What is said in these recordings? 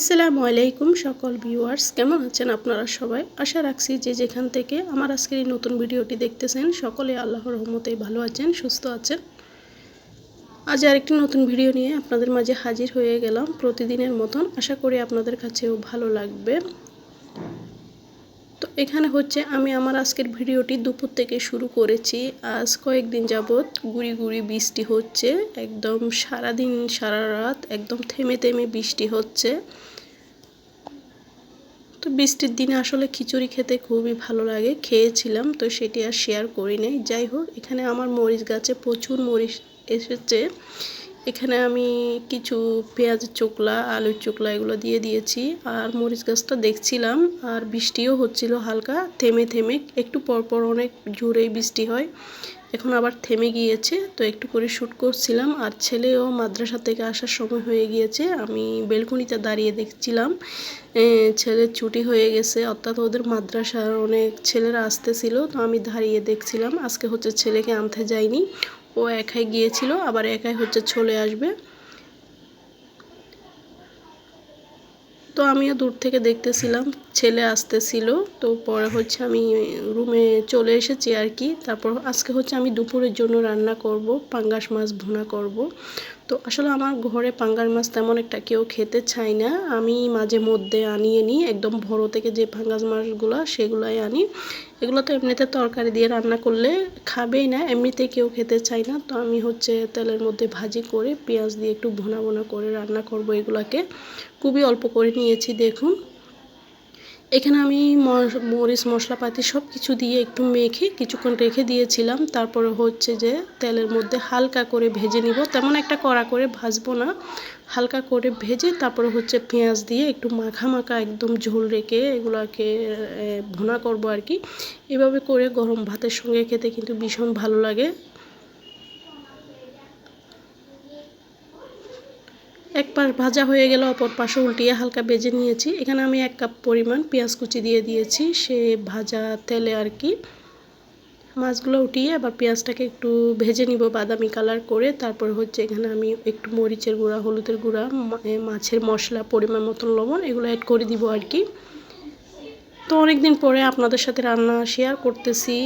আসসালামু আলাইকুম সকল ভিউয়ার্স, কেমন আছেন আপনারা সবাই? আশা রাখছি যে যেখান থেকে আমার আজকের এই নতুন ভিডিওটি দেখতেছেন, সকলে আল্লাহর রহমতেই ভালো আছেন, সুস্থ আছেন। আজ আরেকটি নতুন ভিডিও নিয়ে আপনাদের মাঝে হাজির হয়ে গেলাম প্রতিদিনের মতন। আশা করি আপনাদের কাছেও ভালো লাগবে। এখানে হচ্ছে আমি আমার আজকের ভিডিওটি দুপুর থেকে শুরু করেছি। আজ কয়েকদিন যাবৎ গুড়ি গুড়ি বৃষ্টি হচ্ছে, একদম সারা দিন সারা রাত একদম থেমে থেমে বৃষ্টি হচ্ছে। তো বৃষ্টির দিনে আসলে খিচুড়ি খেতে খুবই ভালো লাগে, খেয়েছিলাম তো সেটি আর শেয়ার করি নাই। যাই হোক, এখানে আমার মরিচ গাছে প্রচুর মরিচ এসেছে। এখানে আমি কিছু পেঁয়াজের চোকলা, আলুর চোকলা এগুলো দিয়ে দিয়েছি। আর মরিচ গাছটা দেখছিলাম, আর বৃষ্টিও হচ্ছিল হালকা, থেমে থেমে একটু পরপর অনেক জোরেই বৃষ্টি হয়। এখন আবার থেমে গিয়েছে, তো একটু করে শ্যুট করছিলাম, আর ছেলেও মাদ্রাসা থেকে আসার সময় হয়ে গিয়েছে, আমি বেলকুনিতে দাঁড়িয়ে দেখছিলাম। ছেলের ছুটি হয়ে গেছে, অর্থাৎ ওদের মাদ্রাসার অনেক ছেলেরা আসতেছিল, তো আমি দাঁড়িয়ে দেখছিলাম, আজকে হচ্ছে ছেলেকে আনতে যাইনি। ও একাই গিয়েছিল, আবার একাই হচ্ছে চলে আসবে। তো আমিও দূর থেকে দেখতেছিলাম, ছেলে আসতেছিল, তো পরে হচ্ছে আমি রুমে চলে এসেছি আর কি। তারপর আজকে হচ্ছে আমি দুপুরের জন্য রান্না করব, পাঙ্গাস মাছ ভুনা করব। তো আসলে আমার ঘরে পাঙ্গার মাছ তেমন একটা কেউ খেতে চায় না। আমি মাঝে মধ্যে আনিয়ে নিই, একদম ভরো থেকে যে পাঙ্গাস মাছগুলো সেগুলাই আনি। এগুলো তো এমনিতে তরকারি দিয়ে রান্না করলে খাবেই না, এমনিতে কেউ খেতে চায় না। তো আমি হচ্ছে তেলের মধ্যে ভাজি করে, পেঁয়াজ দিয়ে একটু ভোনা ভোনা করে রান্না করব এগুলাকে। খুবই অল্প করে নিয়েছি, দেখুন। এখানে আমি মরিচ, মশলাপাতি সব কিছু দিয়ে একটু মেখে কিছুক্ষণ রেখে দিয়েছিলাম। তারপরে হচ্ছে যে তেলের মধ্যে হালকা করে ভেজে নিব। তেমন একটা কড়া করে ভাজবো না। হালকা করে ভেজে তারপরে হচ্ছে পেঁয়াজ দিয়ে একটু মাখা মাখা একদম ঝোল রেখে এগুলোকে ভুনা করব আর কি এভাবে করে গরম ভাতের সঙ্গে খেতে কিন্তু ভীষণ ভালো লাগে। এক পাশ ভাজা হয়ে গেল, অপর পাশে উল্টিয়ে হালকা বেজে নিয়েছি। এখানে আমি এক কাপ পরিমাণ পেঁয়াজ কুচি দিয়ে দিয়েছি, সে ভাজা তেলে আর কি। মাছগুলো উঠিয়ে আবার পেঁয়াজটাকে একটু ভেজে নিব বাদামি কালার করে। তারপর হচ্ছে এখানে আমি একটু মরিচের গুঁড়া, হলুদের গুঁড়া মাছের মশলা, পরিমাণ মতন লবণ, এগুলো অ্যাড করে দিব আর কি। তো অনেক দিন পরে আপনাদের সাথে রান্না শেয়ার করতেছি।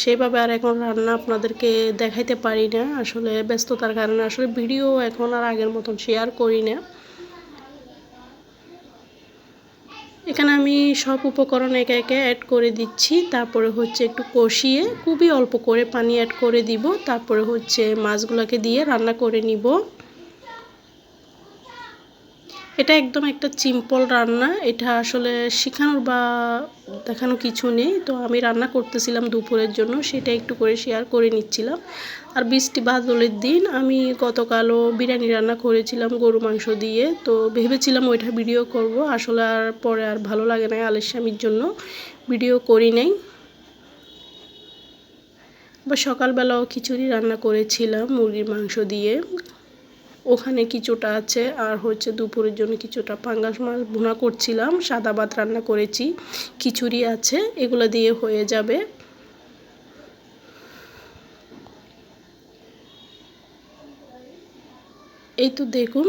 সেভাবে আর এখন রান্না আপনাদেরকে দেখাইতে পারি না। আসলে ব্যস্ততার কারণে আসলে ভিডিও এখন আর আগের মতন শেয়ার করি না। এখানে আমি সব উপকরণ একে একে অ্যাড করে দিচ্ছি। তারপরে হচ্ছে একটু কষিয়ে খুবই অল্প করে পানি অ্যাড করে দিব। তারপরে হচ্ছে মাছগুলোকে দিয়ে রান্না করে নিব। এটা একদম একটা সিম্পল রান্না। এটা আসলে শেখানোর বা দেখানো কিছু নেই। তো আমি রান্না করতেছিলাম দুপুরের জন্য, সেটা একটু করে শেয়ার করে নিচ্ছিলাম। আর বৃষ্টি বাদলের দিন আমি গতকালও বিরিয়ানি রান্না করেছিলাম গরু মাংস দিয়ে। তো ভেবেছিলাম ওইটা ভিডিও করব। আসলে আর পরে আর ভালো লাগে না আলের স্বামীর জন্য। ভিডিও করি নাই। বা সকালবেলাও খিচুড়ি রান্না করেছিলাম মুরগির মাংস দিয়ে। ওখানে কিছুটা আছে, আর হচ্ছে দুপুরের জন্য কিছুটা পাঙ্গাস মাছ ভুনা করছিলাম, সাদা ভাত রান্না করেছি, খিচুড়ি আছে, এগুলো দিয়ে হয়ে যাবে। এই তো দেখুন,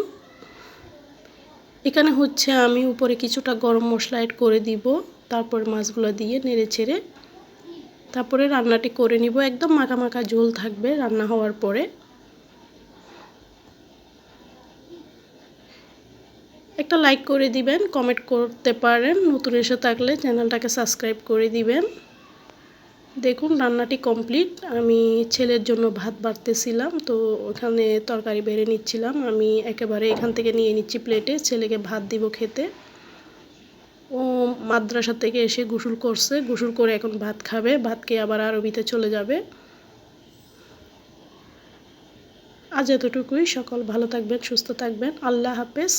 এখানে হচ্ছে আমি উপরে কিছুটা গরম মশলা অ্যাড করে দিব, তারপর মাছগুলো দিয়ে নেড়ে ছেড়ে তারপরে রান্নাটি করে নিব, একদম মাখা মাখা ঝোল থাকবে রান্না হওয়ার পরে। একটা লাইক করে দিবেন কমেন্ট করতে পারেন, নতুন এসে থাকলে চ্যানেলটাকে সাবস্ক্রাইব করে দিবেন। দেখুন, রান্নাটি কমপ্লিট আমি ছেলের জন্য ভাত বাড়তেছিলাম, তো ওখানে তরকারি বেড়ে নিচ্ছিলাম। আমি একেবারে এখান থেকে নিয়ে নিচ্ছি প্লেটে ছেলেকে ভাত দিব খেতে। ও মাদ্রাসা থেকে এসে গোসল করছে, গোসল করে এখন ভাত খাবে, ভাত খেয়ে আবার আরবিতে চলে যাবে। আজ এতটুকুই, সকল ভালো থাকবেন, সুস্থ থাকবেন। আল্লাহ হাফেজ।